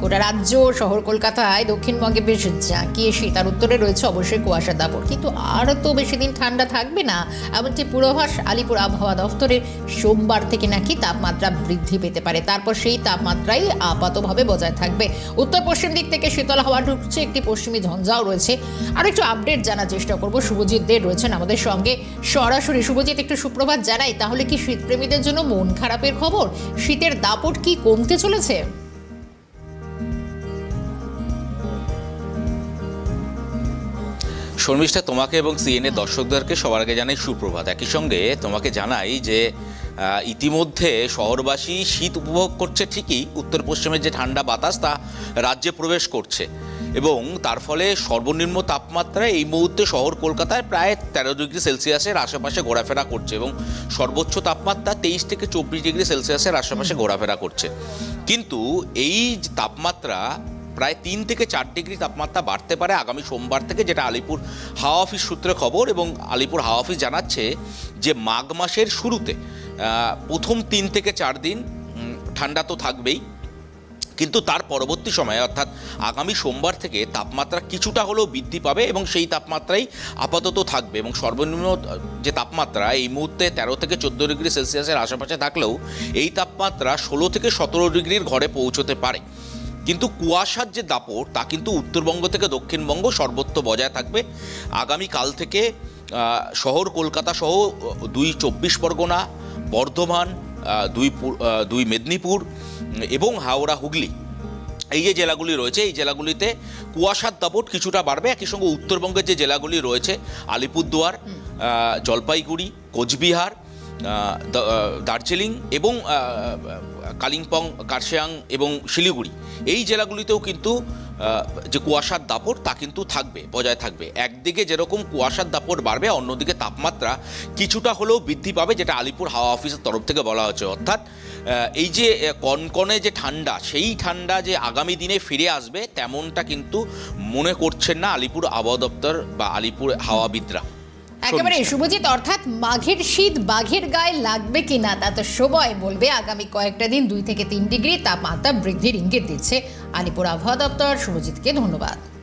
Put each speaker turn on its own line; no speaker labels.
গোটা রাজ্য শহর কলকাতায় দক্ষিণবঙ্গে বেশ জাঁকিয়ে শীত আর উত্তরে রয়েছে অবশ্যই কুয়াশা দাপট। কিন্তু আর তো বেশি দিন ঠান্ডা থাকবে না এমনকি পূর্বাভাস আলিপুর আবহাওয়া দফতরের সোমবার থেকে নাকি তাপমাত্রা বৃদ্ধি পেতে পারে। তারপর সেই তাপমাত্রাই আপাতভাবে বজায় থাকবে। উত্তর পশ্চিম দিক থেকে শীতল হাওয়া ঢুকছে, একটি পশ্চিমী ঝঞ্ঝাও রয়েছে। আর একটু আপডেট জানার চেষ্টা করব। শুভজিৎ দে রয়েছেন আমাদের সঙ্গে। সরাসরি শুভজিৎ, একটু সুপ্রভাত জানাই, তাহলে কি শীতপ্রেমীদের জন্য মন খারাপের খবর? শীতের দাপট কি কমতে চলেছে?
শর্মিষ্ঠা তোমাকে এবং সিএনএ দর্শকদেরকে সবার আগে জানাই সুপ্রভাত। একই সঙ্গে তোমাকে জানাই যে ইতিমধ্যে শহরবাসী শীত উপভোগ করছে ঠিকই, উত্তর পশ্চিমের যে ঠান্ডা বাতাস তা রাজ্যে প্রবেশ করছে। এবং তার ফলে সর্বনিম্ন তাপমাত্রা এই মুহূর্তে শহর কলকাতায় প্রায় তেরো ডিগ্রি সেলসিয়াসের আশেপাশে ঘোরাফেরা করছে এবং সর্বোচ্চ তাপমাত্রা তেইশ থেকে চব্বিশ ডিগ্রি সেলসিয়াসের আশেপাশে ঘোরাফেরা করছে। কিন্তু এই তাপমাত্রা প্রায় তিন থেকে চার ডিগ্রি তাপমাত্রা বাড়তে পারে আগামী সোমবার থেকে, যেটা আলিপুর হাওয়া অফিস সূত্রে খবর এবং আলিপুর হাওয়া অফিস জানাচ্ছে যে মাঘ মাসের শুরুতে প্রথম তিন থেকে চার দিন ঠান্ডা তো থাকবেই। কিন্তু তার পরবর্তী সময়ে, অর্থাৎ আগামী সোমবার থেকে তাপমাত্রা কিছুটা হলেও বৃদ্ধি পাবে এবং সেই তাপমাত্রাই আপাতত থাকবে এবং সর্বনিম্ন যে তাপমাত্রা এই মুহূর্তে তেরো থেকে চোদ্দ ডিগ্রি সেলসিয়াসের আশেপাশে থাকলেও এই তাপমাত্রা ষোলো থেকে সতেরো ডিগ্রির ঘরে পৌঁছতে পারে। কিন্তু কুয়াশার যে দাপট তা কিন্তু উত্তরবঙ্গ থেকে দক্ষিণবঙ্গ সর্বত্র বজায় থাকবে। আগামী কাল থেকে শহর কলকাতা সহ দুই চব্বিশ পরগনা বর্ধমান দুই দুই মেদিনীপুর এবং হাওড়া হুগলি। এই যে জেলাগুলি রয়েছে এই জেলাগুলিতে কুয়াশার দাপট কিছুটা বাড়বে। একই সঙ্গে উত্তরবঙ্গের যে জেলাগুলি রয়েছে আলিপুরদুয়ার জলপাইগুড়ি কোচবিহার দার্জিলিং এবং কালিম্পং, কার্শিয়াং এবং শিলিগুড়ি। এই জেলাগুলিতেও কিন্তু যে কুয়াশার দাপট, তা কিন্তু থাকবে, বজায় থাকবে। একদিকে যেরকম কুয়াশার দাপট বাড়বে, অন্যদিকে তাপমাত্রা কিছুটা হলেও বৃদ্ধি পাবে, যেটা আলিপুর হাওয়া অফিসের তরফ থেকে বলা হচ্ছে। অর্থাৎ এই যে কনকনে যে ঠান্ডা, সেই ঠান্ডা যে আগামী দিনে ফিরে আসবে, তেমনটা কিন্তু মনে করছেন না আলিপুর আবহাওয়া দপ্তর বা আলিপুর হাওয়াবিদরা।
একেবারে শুভজিৎ অর্থাৎ মাঘের শীত বাঘের গায়ে লাগবে কিনা তা তো সময় বলবে। আগামী কয়েকটা দিন দুই থেকে তিন ডিগ্রি তাপমাত্রা বৃদ্ধির ইঙ্গিত দিচ্ছে আলিপুর আবহাওয়া দপ্তর। শুভজিৎকে ধন্যবাদ।